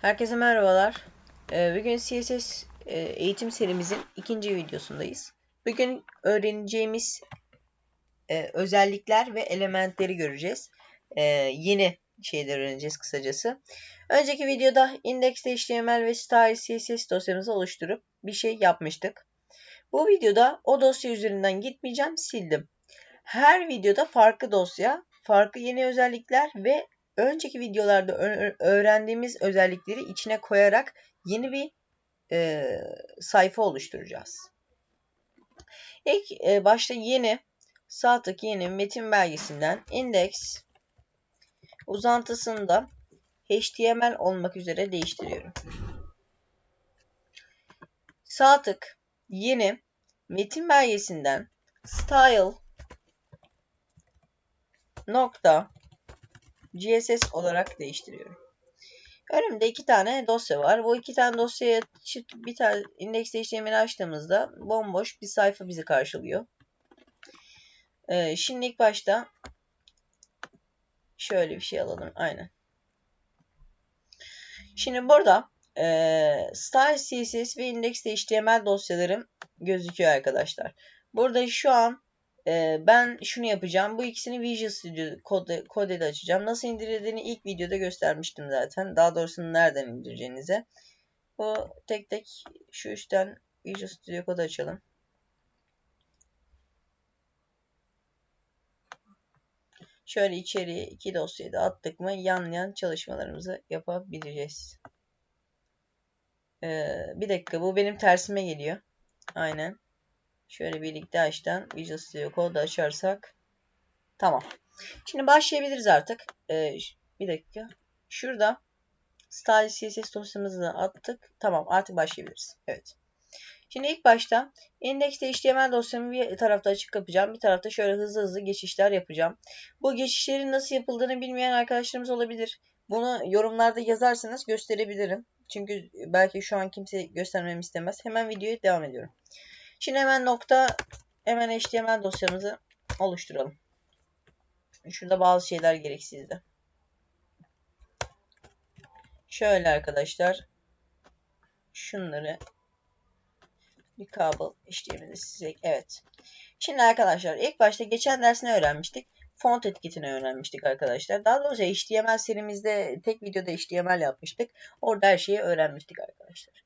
Herkese merhabalar. Ee, Bugün CSS e, eğitim serimizin ikinci videosundayız. Bugün öğreneceğimiz e, özellikler ve elementleri göreceğiz. E, Yeni şeyler öğreneceğiz kısacası. Önceki videoda index.html ve style CSS dosyamızı oluşturup bir şey yapmıştık. Bu videoda o dosya üzerinden gitmeyeceğim, sildim. Her videoda farklı dosya, farklı yeni özellikler ve önceki videolarda öğrendiğimiz özellikleri içine koyarak yeni bir e, sayfa oluşturacağız. İlk e, başta yeni sağ yeni metin belgesinden index uzantısını da HTML olmak üzere değiştiriyorum. Sağ tık yeni metin belgesinden style nokta CSS olarak değiştiriyorum. Önümde iki tane dosya var. Bu iki tane dosyaya bir tane index.html açtığımızda bomboş bir sayfa bizi karşılıyor. Ee, şimdi ilk başta şöyle bir şey alalım. Aynen. Şimdi burada e, style css ve index.html dosyalarım gözüküyor arkadaşlar. Burada şu an ee, ben şunu yapacağım. Bu ikisini Visual Studio Code, Code'de açacağım. Nasıl indirildiğini ilk videoda göstermiştim zaten. Daha doğrusu nereden indireceğinize. Bu tek tek şu üstten Visual Studio Code açalım. Şöyle içeriye iki dosyayı da attık mı yan yan çalışmalarımızı yapabileceğiz. Ee, bir dakika bu benim tersime geliyor. Aynen. Şöyle birlikte açtan Visual Studio Code açarsak. Tamam. Şimdi başlayabiliriz artık. Ee, bir dakika. Şurada Style CSS dosyamızı attık. Tamam artık başlayabiliriz. Evet. Şimdi ilk başta indekste HTML dosyamı bir tarafta açık yapacağım. Bir tarafta şöyle hızlı hızlı geçişler yapacağım. Bu geçişlerin nasıl yapıldığını bilmeyen arkadaşlarımız olabilir. Bunu yorumlarda yazarsanız gösterebilirim. Çünkü belki şu an kimse göstermemi istemez. Hemen videoya devam ediyorum. Şimdi hemen nokta hemen HTML dosyamızı oluşturalım. Şurada bazı şeyler gereksizdi. Şöyle arkadaşlar. Şunları kablo HTML'i size. Evet. Şimdi arkadaşlar ilk başta geçen dersine öğrenmiştik. Font etiketini öğrenmiştik arkadaşlar. Daha doğrusu HTML serimizde tek videoda HTML yapmıştık. Orada her şeyi öğrenmiştik arkadaşlar.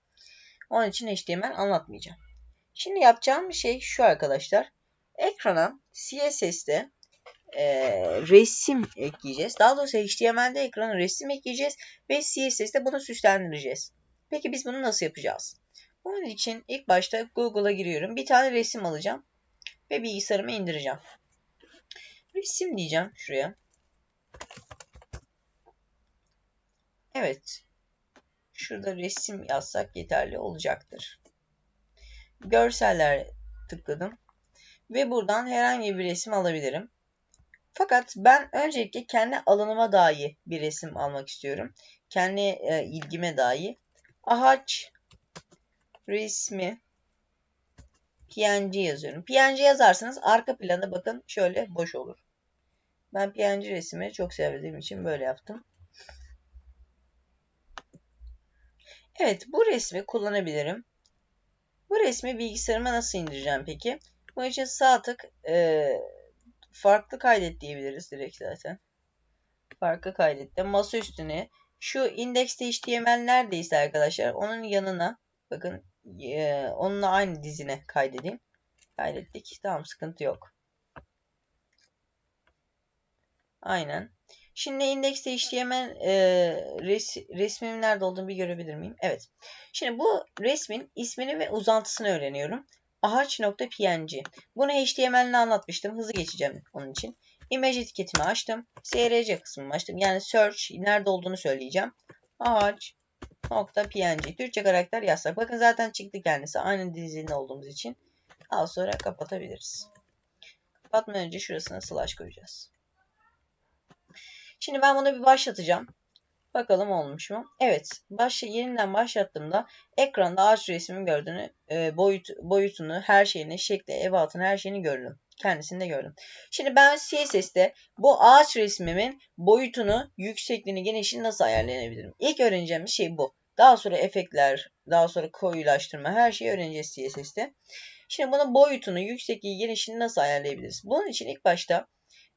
Onun için HTML anlatmayacağım. Şimdi yapacağım bir şey şu arkadaşlar. Ekrana CSS'de e, resim ekleyeceğiz. Daha doğrusu HTML'de ekrana resim ekleyeceğiz ve CSS'de bunu süslendireceğiz. Peki biz bunu nasıl yapacağız? Bunun için ilk başta Google'a giriyorum. Bir tane resim alacağım ve bilgisayarıma indireceğim. Resim diyeceğim şuraya. Evet. Şurada resim yazsak yeterli olacaktır görseller tıkladım. Ve buradan herhangi bir resim alabilirim. Fakat ben öncelikle kendi alanıma dair bir resim almak istiyorum. Kendi e, ilgime dair. Ağaç resmi PNG yazıyorum. PNG yazarsanız arka planda bakın şöyle boş olur. Ben PNG resmi çok sevdiğim için böyle yaptım. Evet bu resmi kullanabilirim. Resmi bilgisayarıma nasıl indireceğim peki? Bu için sağ tık e, farklı kaydet diyebiliriz direkt zaten. Farklı kaydette masa üstüne şu indexte HTML neredeyse arkadaşlar onun yanına bakın e, onunla aynı dizine kaydedeyim. Kaydettik. Tamam sıkıntı yok. Aynen. Şimdi indekste HTML e, res, resmimin nerede olduğunu bir görebilir miyim? Evet. Şimdi bu resmin ismini ve uzantısını öğreniyorum. Ağaç.png. Bunu HTML'le anlatmıştım. Hızlı geçeceğim onun için. Image etiketimi açtım. SRC kısmını açtım. Yani search nerede olduğunu söyleyeceğim. Ağaç.png. Türkçe karakter yazsak. Bakın zaten çıktı kendisi. Aynı dizinde olduğumuz için. Al sonra kapatabiliriz. Kapatmadan önce şurasına slash koyacağız. Şimdi ben bunu bir başlatacağım. Bakalım olmuş mu? Evet. Baş, yeniden başlattığımda ekranda ağaç resmimi gördüğünü, e, boyut, boyutunu, her şeyini, şekli, ebatını, her şeyini gördüm. Kendisini de gördüm. Şimdi ben CSS'te bu ağaç resmimin boyutunu, yüksekliğini, genişliğini nasıl ayarlayabilirim? İlk öğreneceğimiz şey bu. Daha sonra efektler, daha sonra koyulaştırma her şeyi öğreneceğiz CSS'te. Şimdi bunun boyutunu, yüksekliği, genişliğini nasıl ayarlayabiliriz? Bunun için ilk başta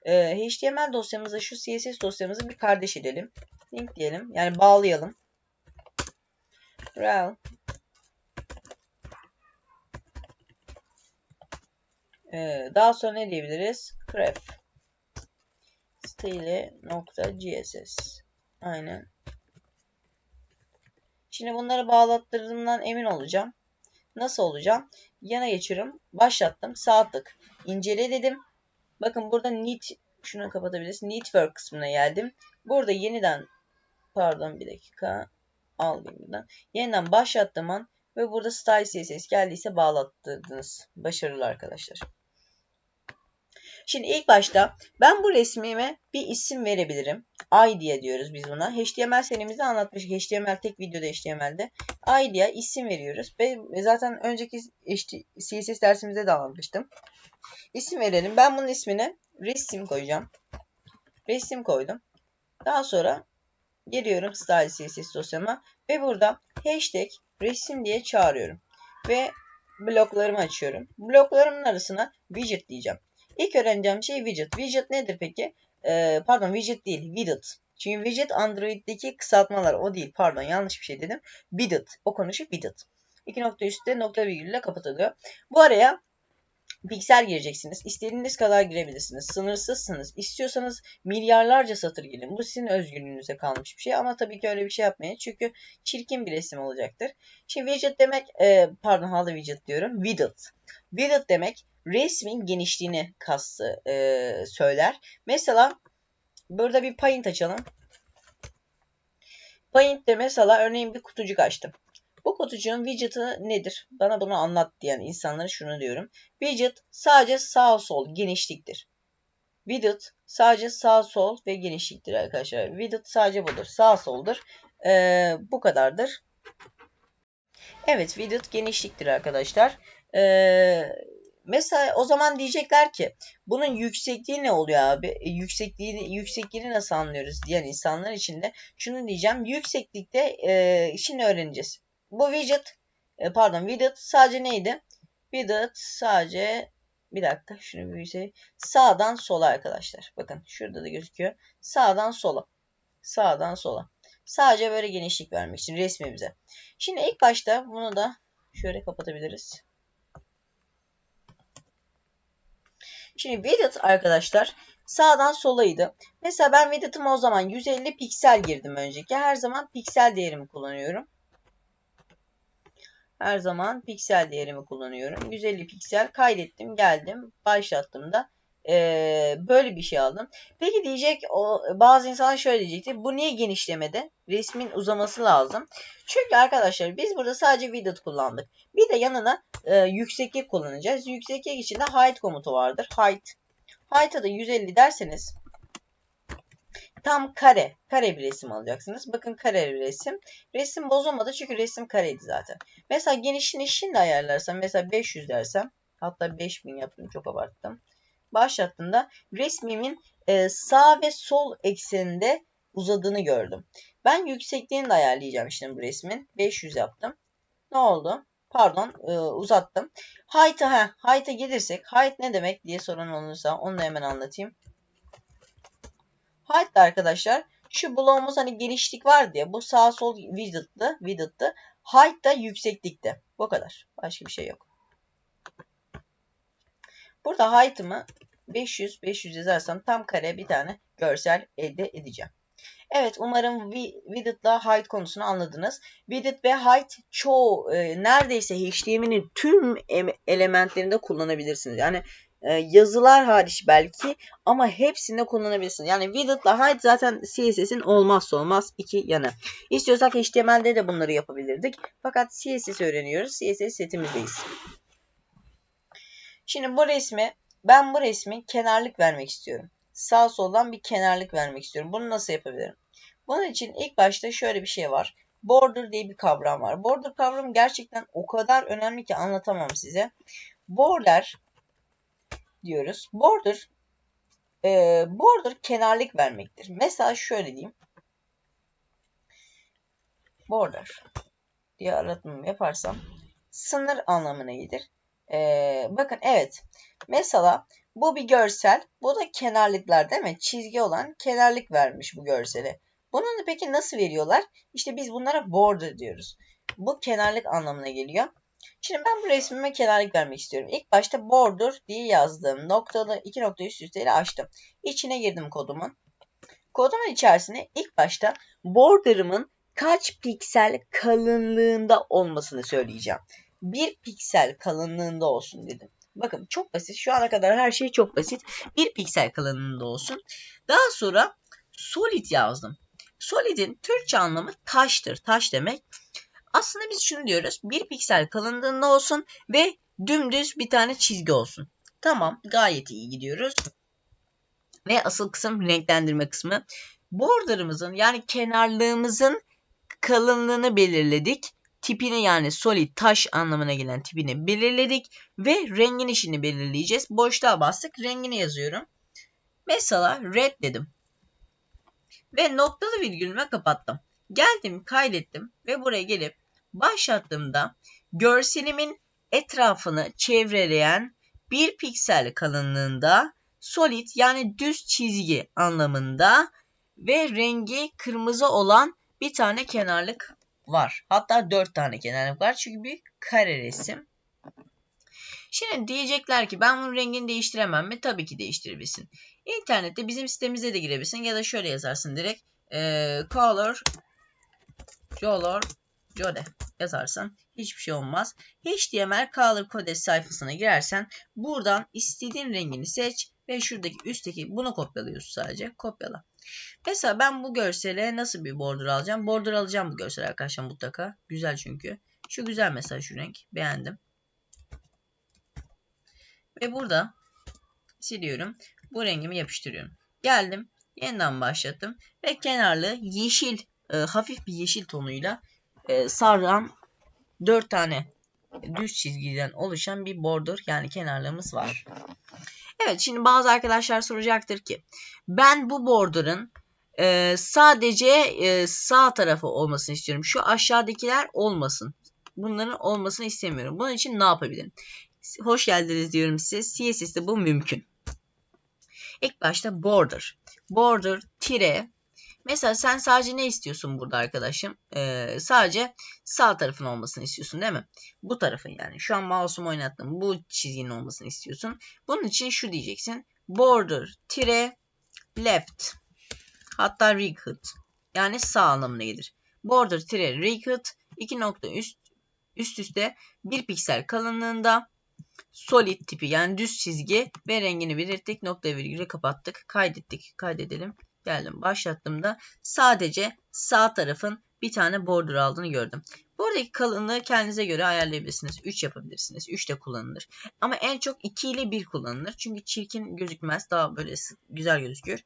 e, HTML dosyamıza şu CSS dosyamızı bir kardeş edelim. Link diyelim. Yani bağlayalım. Rel Ee, daha sonra ne diyebiliriz? Graph style.css Aynen. Şimdi bunları bağlattırdığımdan emin olacağım. Nasıl olacağım? Yana geçiyorum. Başlattım. Sağ tık. İncele dedim. Bakın burada need şunu kapatabiliriz. Need work kısmına geldim. Burada yeniden pardon bir dakika alayım buradan. Yeniden başlattım an ve burada style css geldiyse bağlattırdınız. Başarılı arkadaşlar. Şimdi ilk başta ben bu resmime bir isim verebilirim. ID diyoruz biz buna. HTML serimizde anlatmıştık. HTML tek videoda HTML'de. ID'ye isim veriyoruz. Ve zaten önceki CSS dersimizde de anlatmıştım. İsim verelim. Ben bunun ismine resim koyacağım. Resim koydum. Daha sonra geliyorum style CSS dosyama ve burada hashtag resim diye çağırıyorum. Ve bloklarımı açıyorum. Bloklarımın arasına widget diyeceğim. İlk öğreneceğim şey widget. Widget nedir peki? Ee, pardon widget değil. Widget. Çünkü widget Android'deki kısaltmalar. O değil. Pardon yanlış bir şey dedim. Widget. O konuşu widget. İki nokta üstte nokta virgülle kapatılıyor. Bu araya piksel gireceksiniz. İstediğiniz kadar girebilirsiniz. Sınırsızsınız. İstiyorsanız milyarlarca satır girin. Bu sizin özgürlüğünüze kalmış bir şey. Ama tabii ki öyle bir şey yapmayın. Çünkü çirkin bir resim olacaktır. Şimdi widget demek, e, pardon hala widget diyorum. Widget. Widget demek resmin genişliğini kastı e, söyler. Mesela burada bir paint açalım. Paint'te mesela örneğin bir kutucuk açtım. Bu kutucuğun widget'ı nedir? Bana bunu anlat diyen insanlara şunu diyorum. Widget sadece sağ sol genişliktir. Widget sadece sağ sol ve genişliktir arkadaşlar. Widget sadece budur. Sağ soldur. Ee, bu kadardır. Evet widget genişliktir arkadaşlar. Ee, Mesela o zaman diyecekler ki bunun yüksekliği ne oluyor abi? E, yüksekliğini, yüksekliğini nasıl anlıyoruz diyen insanlar için de şunu diyeceğim. Yükseklikte e, şimdi öğreneceğiz. Bu widget e, pardon widget sadece neydi? Widget sadece bir dakika şunu büyüse sağdan sola arkadaşlar. Bakın şurada da gözüküyor. Sağdan sola. Sağdan sola. Sadece böyle genişlik vermek için resmimize. Şimdi ilk başta bunu da şöyle kapatabiliriz. Şimdi widget arkadaşlar sağdan solaydı. Mesela ben widget'ıma o zaman 150 piksel girdim önceki. Her zaman piksel değerimi kullanıyorum. Her zaman piksel değerimi kullanıyorum. 150 piksel kaydettim geldim başlattığımda ee, böyle bir şey aldım. Peki diyecek o bazı insanlar şöyle diyecekti. Bu niye genişlemedi? Resmin uzaması lazım. Çünkü arkadaşlar biz burada sadece widget kullandık. Bir de yanına e, yükseklik kullanacağız. Yükseklik için de height komutu vardır. Height. Height'a da 150 derseniz tam kare. Kare bir resim alacaksınız. Bakın kare bir resim. Resim bozulmadı çünkü resim kareydi zaten. Mesela genişliğini şimdi ayarlarsam mesela 500 dersem hatta 5000 yaptım çok abarttım başlattığımda resmimin e, sağ ve sol ekseninde uzadığını gördüm. Ben yüksekliğini de ayarlayacağım şimdi bu resmin. 500 yaptım. Ne oldu? Pardon e, uzattım. Height'a he, height'a gelirsek height ne demek diye soran olursa onu da hemen anlatayım. Height arkadaşlar şu bloğumuz hani genişlik var diye bu sağ sol width'tı. width'tı. Height da yükseklikte. Bu kadar. Başka bir şey yok. Burada height'ımı 500 500 yazarsam tam kare bir tane görsel elde edeceğim. Evet umarım width'la height konusunu anladınız. Width ve height çoğu e, neredeyse HTML'in tüm elementlerinde kullanabilirsiniz. Yani e, yazılar hariç belki ama hepsinde kullanabilirsiniz. Yani width'la height zaten CSS'in olmazsa olmaz iki yanı. İstiyorsak HTML'de de bunları yapabilirdik. Fakat CSS öğreniyoruz. CSS setimizdeyiz. Şimdi bu resmi ben bu resmi kenarlık vermek istiyorum. Sağ soldan bir kenarlık vermek istiyorum. Bunu nasıl yapabilirim? Bunun için ilk başta şöyle bir şey var. Border diye bir kavram var. Border kavramı gerçekten o kadar önemli ki anlatamam size. Border diyoruz. Border e, border kenarlık vermektir. Mesela şöyle diyeyim. Border diye aratmamı yaparsam sınır anlamına gelir. Ee, bakın evet. Mesela bu bir görsel. Bu da kenarlıklar değil mi? Çizgi olan kenarlık vermiş bu görsele. Bunu peki nasıl veriyorlar? İşte biz bunlara border diyoruz. Bu kenarlık anlamına geliyor. Şimdi ben bu resmime kenarlık vermek istiyorum. İlk başta border diye yazdım. Noktalı iki nokta üst üste ile açtım. İçine girdim kodumun. Kodumun içerisine ilk başta border'ımın kaç piksel kalınlığında olmasını söyleyeceğim. Bir piksel kalınlığında olsun dedim. Bakın çok basit. Şu ana kadar her şey çok basit. Bir piksel kalınlığında olsun. Daha sonra solid yazdım. Solid'in Türkçe anlamı taştır. Taş demek. Aslında biz şunu diyoruz. Bir piksel kalınlığında olsun ve dümdüz bir tane çizgi olsun. Tamam gayet iyi gidiyoruz. Ve asıl kısım renklendirme kısmı. Border'ımızın yani kenarlığımızın kalınlığını belirledik. Tipini yani solid taş anlamına gelen tipini belirledik. Ve rengin işini belirleyeceğiz. Boşluğa bastık. Rengini yazıyorum. Mesela red dedim. Ve noktalı virgülüme kapattım. Geldim kaydettim ve buraya gelip başlattığımda görselimin etrafını çevreleyen bir piksel kalınlığında solid yani düz çizgi anlamında ve rengi kırmızı olan bir tane kenarlık var. Hatta dört tane kenarlık var çünkü bir kare resim. Şimdi diyecekler ki ben bunun rengini değiştiremem mi? Tabii ki değiştirebilirsin. İnternette bizim sitemize de girebilirsin ya da şöyle yazarsın direkt e, color color Jode yazarsan hiçbir şey olmaz. HTML Color Code sayfasına girersen buradan istediğin rengini seç ve şuradaki üstteki bunu kopyalıyorsun sadece. Kopyala. Mesela ben bu görsele nasıl bir border alacağım? Border alacağım bu görsel arkadaşlar mutlaka. Güzel çünkü. Şu güzel mesela şu renk. Beğendim. Ve burada siliyorum. Bu rengimi yapıştırıyorum. Geldim. Yeniden başlattım. Ve kenarlı yeşil e, hafif bir yeşil tonuyla e, sarılan 4 tane düz çizgiden oluşan bir border yani kenarlarımız var. Evet şimdi bazı arkadaşlar soracaktır ki ben bu border'ın e, sadece e, sağ tarafı olmasını istiyorum. Şu aşağıdakiler olmasın. Bunların olmasını istemiyorum. Bunun için ne yapabilirim? Hoş geldiniz diyorum size. CSS'de bu mümkün. İlk başta border. Border tire Mesela sen sadece ne istiyorsun burada arkadaşım? Ee, sadece sağ tarafın olmasını istiyorsun değil mi? Bu tarafın yani. Şu an mouse'umu oynattım. Bu çizginin olmasını istiyorsun. Bunun için şu diyeceksin. Border tire left. Hatta recut. Yani sağ anlamına gelir. Border tire recut. iki nokta üst, üst üste bir piksel kalınlığında solid tipi yani düz çizgi ve rengini belirttik. Nokta virgülü kapattık. Kaydettik. Kaydedelim geldim başlattığımda sadece sağ tarafın bir tane border aldığını gördüm. Buradaki kalınlığı kendinize göre ayarlayabilirsiniz. 3 yapabilirsiniz. 3 de kullanılır. Ama en çok 2 ile 1 kullanılır. Çünkü çirkin gözükmez. Daha böyle güzel gözüküyor.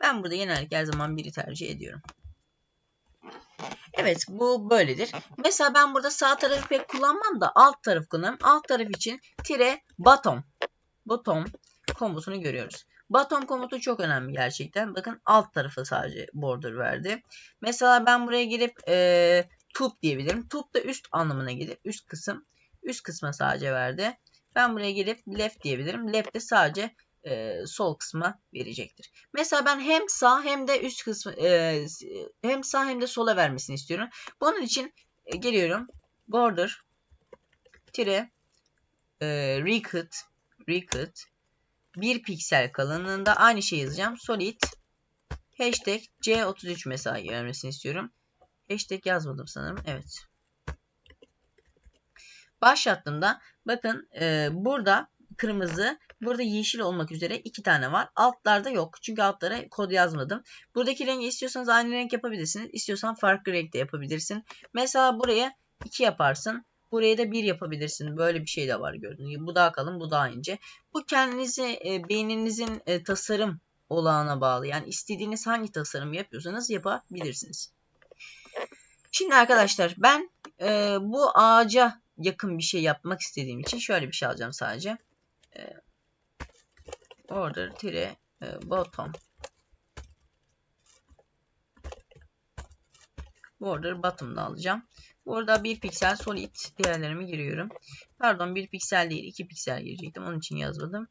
Ben burada genellikle her zaman 1'i tercih ediyorum. Evet bu böyledir. Mesela ben burada sağ tarafı pek kullanmam da alt taraf kullanırım. Alt taraf için tire bottom. Bottom komutunu görüyoruz. Bottom komutu çok önemli gerçekten. Bakın alt tarafı sadece border verdi. Mesela ben buraya gelip e, tut diyebilirim. Tut da üst anlamına gelir. Üst kısım. Üst kısma sadece verdi. Ben buraya gelip left diyebilirim. Left de sadece e, sol kısma verecektir. Mesela ben hem sağ hem de üst kısmı e, hem sağ hem de sola vermesini istiyorum. Bunun için e, geliyorum. Border tire e, recut recut 1 piksel kalınlığında aynı şey yazacağım. Solid hashtag C33 mesela gelmesini istiyorum. Hashtag yazmadım sanırım. Evet. Başlattığımda bakın e, burada kırmızı burada yeşil olmak üzere iki tane var. Altlarda yok. Çünkü altlara kod yazmadım. Buradaki rengi istiyorsanız aynı renk yapabilirsiniz. İstiyorsan farklı renkte yapabilirsin. Mesela buraya 2 yaparsın. Buraya da 1 yapabilirsin. Böyle bir şey de var gördüğünüz. Bu daha kalın, bu daha ince. Bu kendinizi e, beyninizin e, tasarım olağına bağlı. Yani istediğiniz hangi tasarım yapıyorsanız yapabilirsiniz. Şimdi arkadaşlar ben e, bu ağaca yakın bir şey yapmak istediğim için şöyle bir şey alacağım sadece. E, border tire e, bottom border bottom'da alacağım. Burada bir piksel solid değerlerimi giriyorum. Pardon bir piksel değil 2 piksel girecektim. Onun için yazmadım.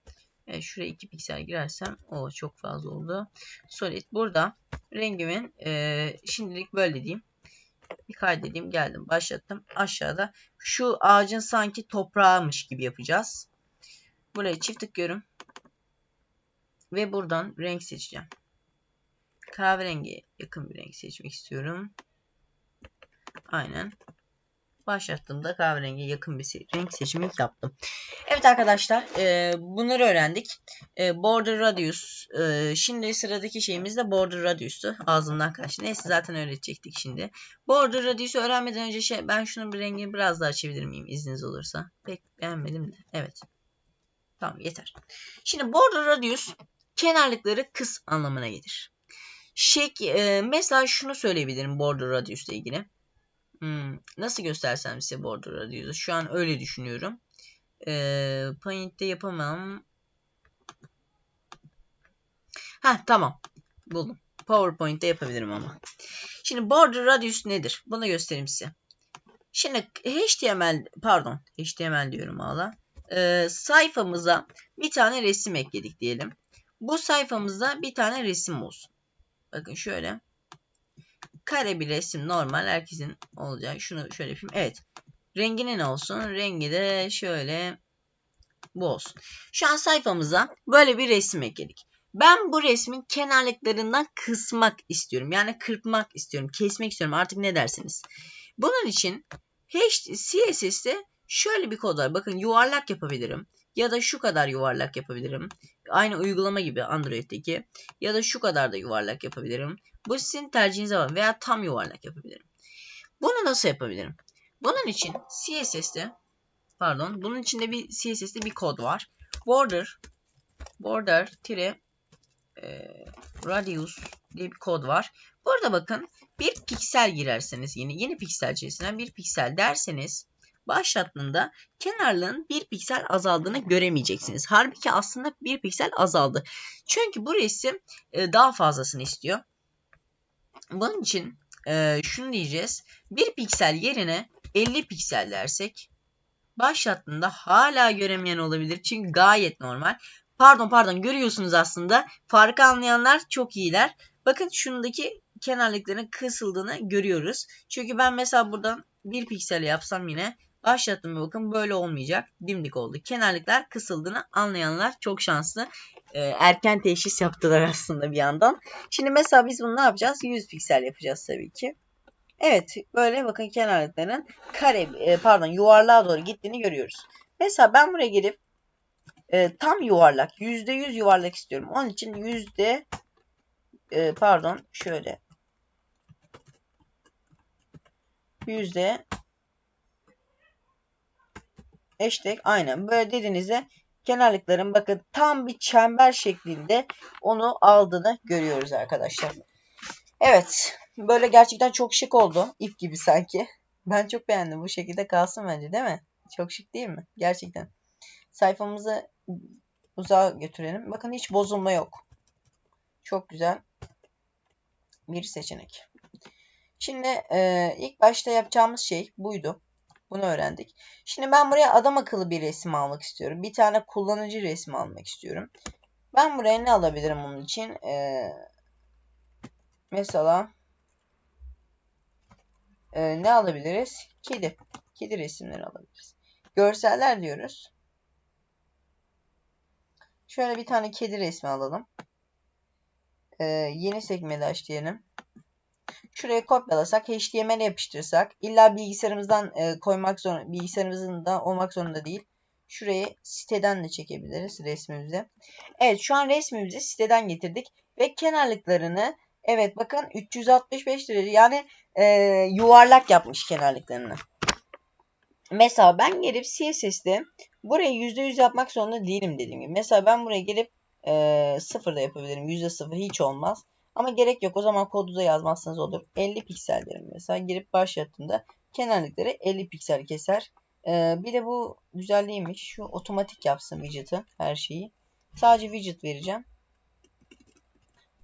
E, şuraya 2 piksel girersem o çok fazla oldu. Solid burada rengimin e, şimdilik böyle diyeyim. Bir kaydedeyim geldim başlattım. Aşağıda şu ağacın sanki toprağımış gibi yapacağız. Buraya çift tıklıyorum. Ve buradan renk seçeceğim. Kahverengi yakın bir renk seçmek istiyorum. Aynen. Başlattığımda kahverengi yakın bir renk seçimi yaptım. Evet arkadaşlar e, bunları öğrendik. E, border radius. E, şimdi sıradaki şeyimiz de border radius'tu. Ağzımdan kaçtı. Neyse zaten öğretecektik şimdi. Border radius'u öğrenmeden önce şey, ben şunun bir rengini biraz daha açabilir miyim izniniz olursa. Pek beğenmedim de. Evet. Tamam yeter. Şimdi border radius kenarlıkları kıs anlamına gelir. Şek, e, mesela şunu söyleyebilirim border radius ile ilgili. Hmm, nasıl göstersem size border radius'u? Şu an öyle düşünüyorum. Ee, Paint'te yapamam. Ha tamam. Buldum. PowerPoint'te yapabilirim ama. Şimdi border radius nedir? Bunu göstereyim size. Şimdi HTML pardon HTML diyorum hala. Ee, sayfamıza bir tane resim ekledik diyelim. Bu sayfamızda bir tane resim olsun. Bakın şöyle kare bir resim normal herkesin olacak. Şunu şöyle yapayım. Evet. Rengini ne olsun? Rengi de şöyle bu olsun. Şu an sayfamıza böyle bir resim ekledik. Ben bu resmin kenarlıklarından kısmak istiyorum. Yani kırpmak istiyorum. Kesmek istiyorum. Artık ne dersiniz? Bunun için CSS'te şöyle bir kod var. Bakın yuvarlak yapabilirim. Ya da şu kadar yuvarlak yapabilirim. Aynı uygulama gibi Android'deki. Ya da şu kadar da yuvarlak yapabilirim. Bu sizin tercihinize var. Veya tam yuvarlak yapabilirim. Bunu nasıl yapabilirim? Bunun için CSS'te pardon bunun içinde bir CSS'te bir kod var. Border border tire e, radius diye bir kod var. Burada bakın bir piksel girerseniz yeni yeni piksel içerisinden bir piksel derseniz başlattığında kenarlığın bir piksel azaldığını göremeyeceksiniz. Halbuki aslında bir piksel azaldı. Çünkü bu resim e, daha fazlasını istiyor. Bunun için e, şunu diyeceğiz. Bir piksel yerine 50 piksel dersek başlattığında hala göremeyen olabilir. Çünkü gayet normal. Pardon pardon görüyorsunuz aslında. Farkı anlayanlar çok iyiler. Bakın şundaki kenarlıkların kısıldığını görüyoruz. Çünkü ben mesela buradan bir piksel yapsam yine başlattım bakın böyle olmayacak. Dimdik oldu. Kenarlıklar kısıldığını anlayanlar çok şanslı. Ee, erken teşhis yaptılar aslında bir yandan. Şimdi mesela biz bunu ne yapacağız? 100 piksel yapacağız tabii ki. Evet böyle bakın kenarlıkların kare e, pardon yuvarlığa doğru gittiğini görüyoruz. Mesela ben buraya gelip e, tam yuvarlak %100 yuvarlak istiyorum. Onun için yüzde e, pardon şöyle yüzde hashtag aynen böyle dediğinizde kenarlıkların bakın tam bir çember şeklinde onu aldığını görüyoruz arkadaşlar. Evet böyle gerçekten çok şık oldu. ip gibi sanki. Ben çok beğendim bu şekilde kalsın bence değil mi? Çok şık değil mi? Gerçekten. Sayfamızı uzağa götürelim. Bakın hiç bozulma yok. Çok güzel bir seçenek. Şimdi e, ilk başta yapacağımız şey buydu. Bunu öğrendik. Şimdi ben buraya adam akıllı bir resim almak istiyorum. Bir tane kullanıcı resmi almak istiyorum. Ben buraya ne alabilirim onun için? Ee, mesela e, ne alabiliriz? Kedi. Kedi resimleri alabiliriz. Görseller diyoruz. Şöyle bir tane kedi resmi alalım. Ee, yeni sekmede açlayalım. Şuraya kopyalasak, HTML yapıştırsak, illa bilgisayarımızdan e, koymak zorunda, bilgisayarımızın da olmak zorunda değil. Şurayı siteden de çekebiliriz resmimizi. Evet şu an resmimizi siteden getirdik. Ve kenarlıklarını evet bakın 365 derece yani e, yuvarlak yapmış kenarlıklarını. Mesela ben gelip CSS'de burayı %100 yapmak zorunda değilim dediğim gibi. Mesela ben buraya gelip e, sıfır da yapabilirim. %0 hiç olmaz. Ama gerek yok. O zaman kodu da yazmazsanız olur. 50 piksel derim mesela. Girip başlattığımda kenarlıkları 50 piksel keser. Ee, bir de bu güzelliğiymiş. Şu otomatik yapsın widget'ı her şeyi. Sadece widget vereceğim.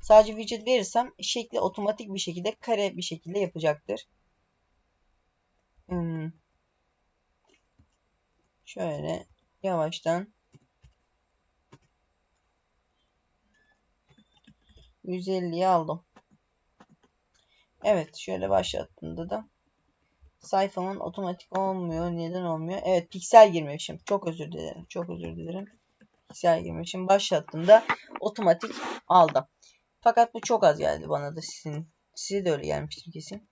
Sadece widget verirsem şekli otomatik bir şekilde kare bir şekilde yapacaktır. Hmm. Şöyle yavaştan 150'yi aldım. Evet şöyle başlattığımda da sayfamın otomatik olmuyor. Neden olmuyor? Evet piksel girmemişim. Çok özür dilerim. Çok özür dilerim. Piksel girmemişim. Başlattığımda otomatik aldım. Fakat bu çok az geldi bana da sizin. Size de öyle gelmiştir kesin.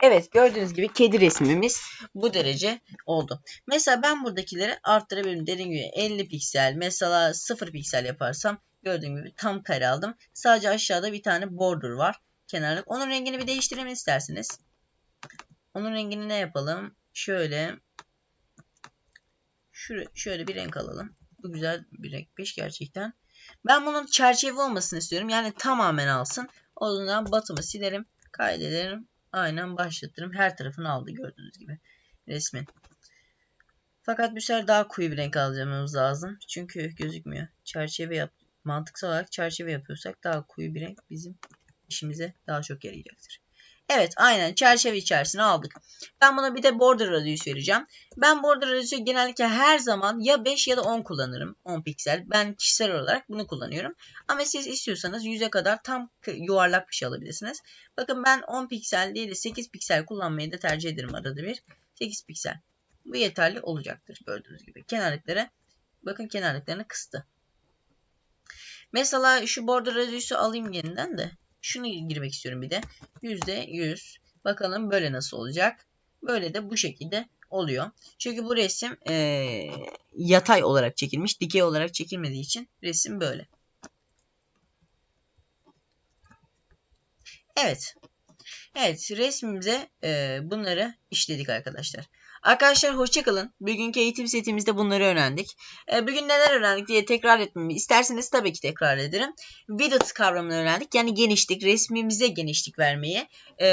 Evet gördüğünüz gibi kedi resmimiz bu derece oldu. Mesela ben buradakileri arttırabilirim. Dediğim gibi 50 piksel mesela 0 piksel yaparsam gördüğüm gibi tam kare aldım. Sadece aşağıda bir tane border var. Kenarlık. Onun rengini bir değiştirelim isterseniz. Onun rengini ne yapalım? Şöyle, şöyle bir renk alalım. Bu güzel bir renkmiş gerçekten. Ben bunun çerçeve olmasını istiyorum. Yani tamamen alsın. O zaman batımı silerim. Kaydederim. Aynen başlatırım. Her tarafını aldı gördüğünüz gibi resmin. Fakat bu sefer daha koyu bir renk almamız lazım. Çünkü gözükmüyor. Çerçeve yap mantıksal olarak çerçeve yapıyorsak daha koyu bir renk bizim işimize daha çok yarayacaktır. Evet aynen çerçeve içerisine aldık. Ben buna bir de border radius vereceğim. Ben border radius'u genellikle her zaman ya 5 ya da 10 kullanırım. 10 piksel. Ben kişisel olarak bunu kullanıyorum. Ama siz istiyorsanız 100'e kadar tam yuvarlak bir şey alabilirsiniz. Bakın ben 10 piksel değil de 8 piksel kullanmayı da tercih ederim arada bir. 8 piksel. Bu yeterli olacaktır gördüğünüz gibi. Kenarlıklara bakın kenarlıklarını kıstı. Mesela şu border radius'u alayım yeniden de. Şunu girmek istiyorum bir de. %100. Bakalım böyle nasıl olacak. Böyle de bu şekilde oluyor. Çünkü bu resim e, yatay olarak çekilmiş. Dikey olarak çekilmediği için resim böyle. Evet. Evet resmimize e, bunları işledik arkadaşlar. Arkadaşlar hoşçakalın. Bugünkü eğitim setimizde bunları öğrendik. E, bugün neler öğrendik diye tekrar etmemi isterseniz tabii ki tekrar ederim. Width kavramını öğrendik. Yani genişlik, resmimize genişlik vermeyi. E,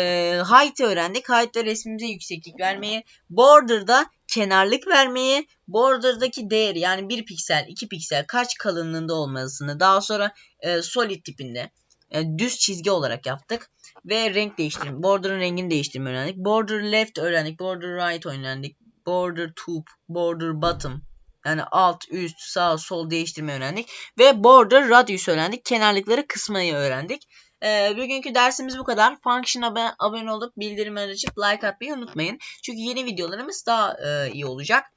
height'ı öğrendik. Height'ta resmimize yükseklik vermeyi. Border'da kenarlık vermeyi, border'daki değeri yani 1 piksel, 2 piksel kaç kalınlığında olmasını, daha sonra e, solid tipinde e, düz çizgi olarak yaptık. Ve renk değiştirme. Border'ın rengini değiştirme öğrendik. Border left öğrendik. Border right öğrendik. Border top, border bottom. Yani alt, üst, sağ, sol değiştirme öğrendik. Ve border radius öğrendik. Kenarlıkları kısmayı öğrendik. Ee, bugünkü dersimiz bu kadar. Function'a abone olup bildirimleri açıp like atmayı unutmayın. Çünkü yeni videolarımız daha e, iyi olacak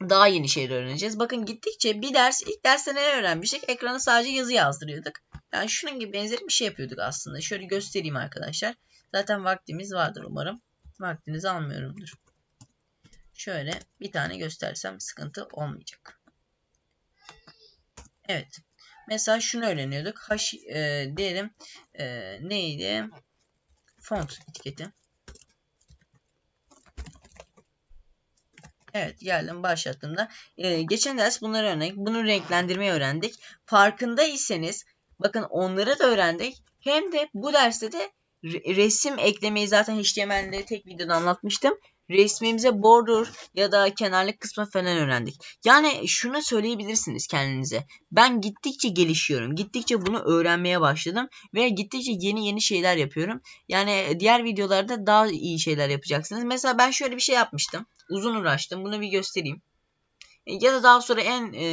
daha yeni şeyler öğreneceğiz. Bakın gittikçe bir ders ilk derste neler öğrenmiştik? Ekrana sadece yazı yazdırıyorduk. Yani şunun gibi benzeri bir şey yapıyorduk aslında. Şöyle göstereyim arkadaşlar. Zaten vaktimiz vardır umarım. Vaktinizi almıyorumdur. Şöyle bir tane göstersem sıkıntı olmayacak. Evet. Mesela şunu öğreniyorduk. H e, diyelim e, neydi? Font etiketi. Evet geldim başlattığımda. Ee, geçen ders bunları örnek. Bunu renklendirmeyi öğrendik. Farkındaysanız bakın onları da öğrendik. Hem de bu derste de resim eklemeyi zaten HTML'de tek videoda anlatmıştım resmimize border ya da kenarlık kısmı falan öğrendik. Yani şunu söyleyebilirsiniz kendinize. Ben gittikçe gelişiyorum. Gittikçe bunu öğrenmeye başladım. Ve gittikçe yeni yeni şeyler yapıyorum. Yani diğer videolarda daha iyi şeyler yapacaksınız. Mesela ben şöyle bir şey yapmıştım. Uzun uğraştım. Bunu bir göstereyim. Ya da daha sonra en e,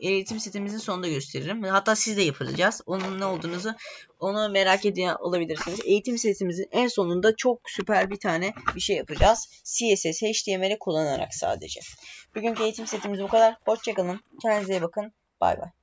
eğitim setimizin sonunda gösteririm. Hatta siz de yapacağız. Onun ne olduğunuzu onu merak ediyor olabilirsiniz. Eğitim setimizin en sonunda çok süper bir tane bir şey yapacağız. CSS, HTML'i kullanarak sadece. Bugünkü eğitim setimiz bu kadar. Hoşçakalın. Kendinize iyi bakın. Bay bay.